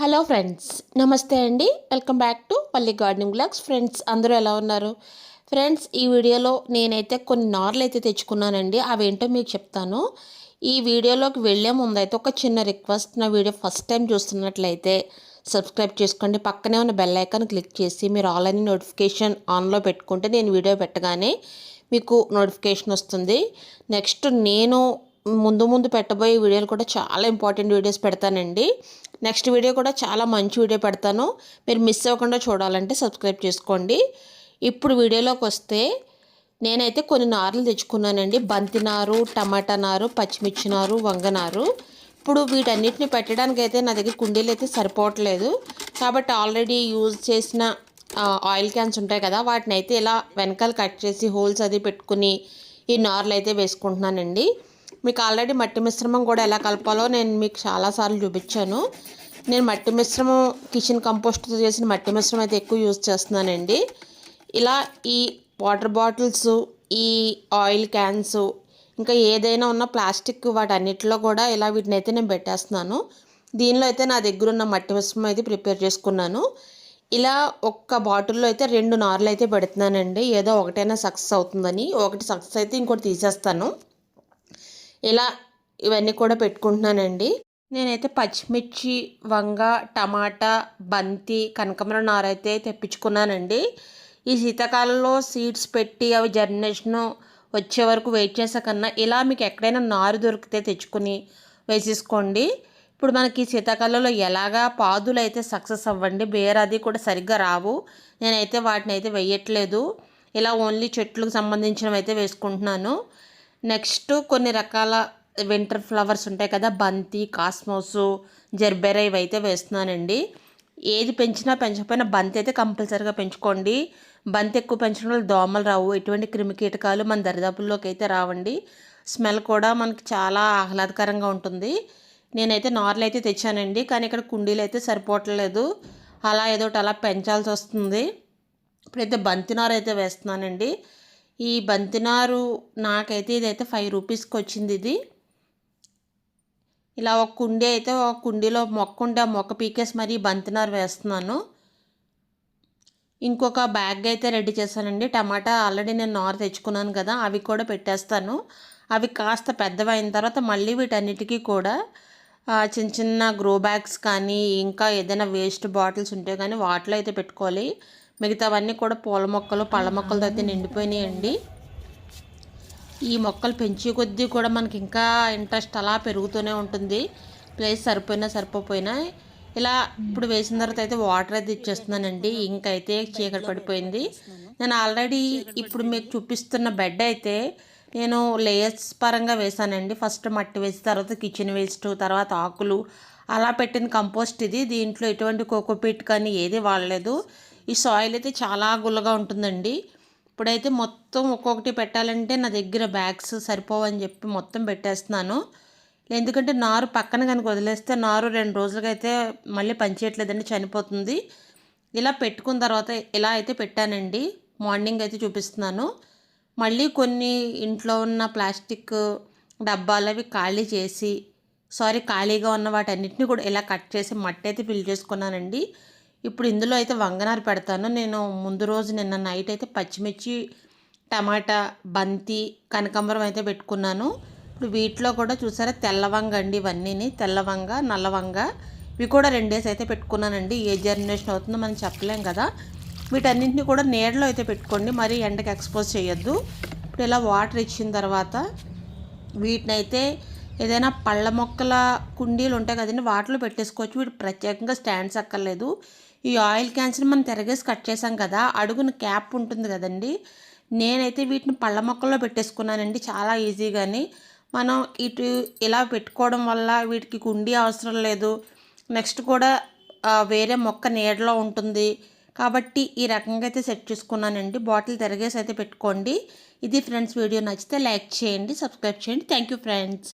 Hello friends నమస్తే అండి. Welcome back to Palli gardening blogs. Friends అందరూ ఎలా ఉన్నారు? ఫ్రెండ్స్ ఈ వీడియోలో నేనైతే కొన్ని నార్లు అయితే తెచ్చుకున్నానండి. అవేంటో మీకు చెప్తాను. ఈ వీడియోలోకి వెళ్ళే ముందు అయితే ఒక చిన్న రిక్వెస్ట్. నా వీడియో ఫస్ట్ టైం చూస్తున్నట్లయితే సబ్స్క్రైబ్ చేసుకోండి. పక్కనే ఉన్న బెల్ ఐకాన్ క్లిక్ చేసి మీరు ఆన్లైన్ నోటిఫికేషన్ ఆన్లో పెట్టుకుంటే నేను వీడియో పెట్టగానే మీకు నోటిఫికేషన్ వస్తుంది. నెక్స్ట్ నేను ముందు ముందు పెట్టబోయే వీడియోలు కూడా చాలా ఇంపార్టెంట్ వీడియోస్ పెడతానండి. నెక్స్ట్ వీడియో కూడా చాలా మంచి వీడియో పెడతాను. మీరు మిస్ అవ్వకుండా చూడాలంటే సబ్స్క్రైబ్ చేసుకోండి. ఇప్పుడు వీడియోలోకి వస్తే నేనైతే కొన్ని నారులు తెచ్చుకున్నానండి. బంతి నారు టమాటా నారు పచ్చిమిర్చి నారు వంగనారు ఇప్పుడు వీటన్నిటిని పెట్టడానికి అయితే నా దగ్గర కుండీలు అయితే సరిపోవట్లేదు. కాబట్టి ఆల్రెడీ యూజ్ చేసిన ఆయిల్ క్యాన్స్ ఉంటాయి కదా వాటిని అయితే ఇలా వెనకాల కట్ చేసి హోల్స్ అది పెట్టుకుని ఈ నార్లు అయితే వేసుకుంటున్నానండి. మీకు ఆల్రెడీ మట్టి మిశ్రమం కూడా ఎలా కలపాలో నేను మీకు చాలాసార్లు చూపించాను. నేను మట్టి మిశ్రమం కిచెన్ కంపోస్ట్తో చేసిన మట్టి మిశ్రమం అయితే ఎక్కువ యూజ్ చేస్తున్నానండి. ఇలా ఈ వాటర్ బాటిల్స్ ఈ ఆయిల్ క్యాన్స్ ఇంకా ఏదైనా ఉన్న ప్లాస్టిక్ వాటన్నిటిలో కూడా ఇలా వీటిని అయితే నేను పెట్టేస్తున్నాను. దీనిలో అయితే నా దగ్గర ఉన్న మట్టి మిశ్రమం అయితే ప్రిపేర్ చేసుకున్నాను. ఇలా ఒక్క బాటిల్లో అయితే రెండు నార్లు అయితే పెడుతున్నానండి. ఏదో ఒకటైనా సక్సెస్ అవుతుందని ఒకటి సక్సెస్ అయితే ఇంకోటి తీసేస్తాను. ఇలా ఇవన్నీ కూడా పెట్టుకుంటున్నానండి. నేనైతే పచ్చిమిర్చి వంగ టమాటా బంతి కనకమర నార అయితే తెప్పించుకున్నానండి. ఈ శీతాకాలంలో సీడ్స్ పెట్టి అవి జర్నేషన్ వచ్చే వరకు వెయిట్ చేసే కన్నా ఇలా మీకు ఎక్కడైనా నారు దొరికితే తెచ్చుకొని వేసేసుకోండి. ఇప్పుడు మనకి శీతాకాలంలో ఎలాగా పాదులు అయితే సక్సెస్ అవ్వండి బేరాది కూడా సరిగ్గా రావు. నేనైతే వాటిని అయితే వేయట్లేదు. ఇలా ఓన్లీ చెట్లకు సంబంధించినవి అయితే వేసుకుంటున్నాను. నెక్స్ట్ కొన్ని రకాల వింటర్ ఫ్లవర్స్ ఉంటాయి కదా బంతి కాస్మోసు జర్బెరా ఇవి అయితే వేస్తున్నానండి. ఏది పెంచినా పెంచకపోయినా బంతి అయితే కంపల్సరీగా పెంచుకోండి. బంతి ఎక్కువ పెంచడం వల్ల దోమలు రావు. ఎటువంటి క్రిమి కీటకాలు మన దరిదాపుల్లోకి అయితే రావండి. స్మెల్ కూడా మనకి చాలా ఆహ్లాదకరంగా ఉంటుంది. నేనైతే నార్లు అయితే తెచ్చానండి కానీ ఇక్కడ కుండీలు అయితే సరిపోవట్లేదు. అలా ఏదో అలా పెంచాల్సి వస్తుంది. ఇప్పుడైతే బంతి నారు అయితే వేస్తున్నానండి. ఈ బంతినారు నాకైతే ఇదైతే ఫైవ్ రూపీస్కి వచ్చింది ఇది. ఇలా ఒక కుండీ అయితే ఒక కుండీలో మొక్క ఉండే మొక్క పీకేసి మరీ బంతినారు వేస్తున్నాను. ఇంకొక బ్యాగ్ అయితే రెడీ చేశానండి. టమాటా ఆల్రెడీ నేను నారు తెచ్చుకున్నాను కదా అవి కూడా పెట్టేస్తాను. అవి కాస్త పెద్దవైన తర్వాత మళ్ళీ వీటన్నిటికీ కూడా చిన్న చిన్న గ్రో బ్యాగ్స్ కానీ ఇంకా ఏదైనా వేస్ట్ బాటిల్స్ ఉంటే కానీ వాటిలో అయితే పెట్టుకోవాలి. మిగతావన్నీ కూడా పూల మొక్కలు పళ్ళ మొక్కలతో అయితే నిండిపోయినాయండి. ఈ మొక్కలు పెంచే కొద్దీ కూడా మనకి ఇంకా ఇంట్రెస్ట్ అలా పెరుగుతూనే ఉంటుంది. ప్లేస్ సరిపోయినా సరిపోయినా ఇలా ఇప్పుడు వేసిన తర్వాత అయితే వాటర్ అయితే ఇచ్చేస్తున్నానండి. ఇంకైతే చీకటి పడిపోయింది. నేను ఆల్రెడీ ఇప్పుడు మీకు చూపిస్తున్న బెడ్ అయితే నేను లేయర్స్ పరంగా వేసానండి ఫస్ట్ మట్టి వేసి తర్వాత కిచెన్ వేస్ట్ తర్వాత ఆకులు అలా పెట్టిన కంపోస్ట్ ఇది. దీంట్లో ఎటువంటి కోకోపీట్ కానీ ఏది వాడలేదు. ఈ సాయిల్ అయితే చాలా గుల్లగా ఉంటుందండి. ఇప్పుడైతే మొత్తం ఒక్కొక్కటి పెట్టాలంటే నా దగ్గర బ్యాగ్స్ సరిపోవని చెప్పి మొత్తం పెట్టేస్తున్నాను. ఎందుకంటే నారు పక్కన కనుక వదిలేస్తే నారు రెండు రోజులకైతే మళ్ళీ పనిచేయట్లేదండి చనిపోతుంది. ఇలా పెట్టుకున్న తర్వాత ఇలా అయితే పెట్టానండి. మార్నింగ్ అయితే చూపిస్తున్నాను. మళ్ళీ కొన్ని ఇంట్లో ఉన్న ప్లాస్టిక్ డబ్బాలు అవి ఖాళీ చేసి సారీ ఖాళీగా ఉన్న వాటన్నిటిని కూడా ఇలా కట్ చేసి మట్టి అయితే ఫిల్ చేసుకున్నానండి. ఇప్పుడు ఇందులో అయితే వంగనారు పెడతాను. నేను ముందు రోజు నిన్న నైట్ అయితే పచ్చిమిర్చి టమాటా బంతి కనకాంబరం అయితే పెట్టుకున్నాను. ఇప్పుడు వీటిలో కూడా చూసారా తెల్లవంగ అండి ఇవన్నీ తెల్లవంగ నల్లవంగ ఇవి కూడా రెండేసి అయితే పెట్టుకున్నానండి. ఏ జర్మినేషన్ అవుతుందో మనం చెప్పలేం కదా. వీటన్నింటినీ కూడా నీడలో అయితే పెట్టుకోండి. మరి ఎండకి ఎక్స్పోజ్ చేయొద్దు. ఇప్పుడు ఇలా వాటర్ ఇచ్చిన తర్వాత వీటిని అయితే ఏదైనా పళ్ళ మొక్కల కుండీలు ఉంటాయి కదండి వాటిలో పెట్టేసుకోవచ్చు. వీటి ప్రత్యేకంగా స్టాండ్స్ అక్కర్లేదు. ఈ ఆయిల్ క్యాన్స్ని మనం తిరగేసి కట్ చేసాం కదా అడుగున క్యాప్ ఉంటుంది కదండి. నేనైతే వీటిని పళ్ళ మొక్కల్లో పెట్టేసుకున్నానండి చాలా ఈజీగాని మనం ఇటు ఇలా పెట్టుకోవడం వల్ల వీటికి కుండీ అవసరం లేదు. నెక్స్ట్ కూడా వేరే మొక్క నీడలో ఉంటుంది. కాబట్టి ఈ రకంగా అయితే సెట్ చేసుకున్నానండి. బాటిల్ తిరగేసి అయితే పెట్టుకోండి. ఇది ఫ్రెండ్స్ వీడియో నచ్చితే లైక్ చేయండి సబ్స్క్రైబ్ చేయండి. Thank you friends.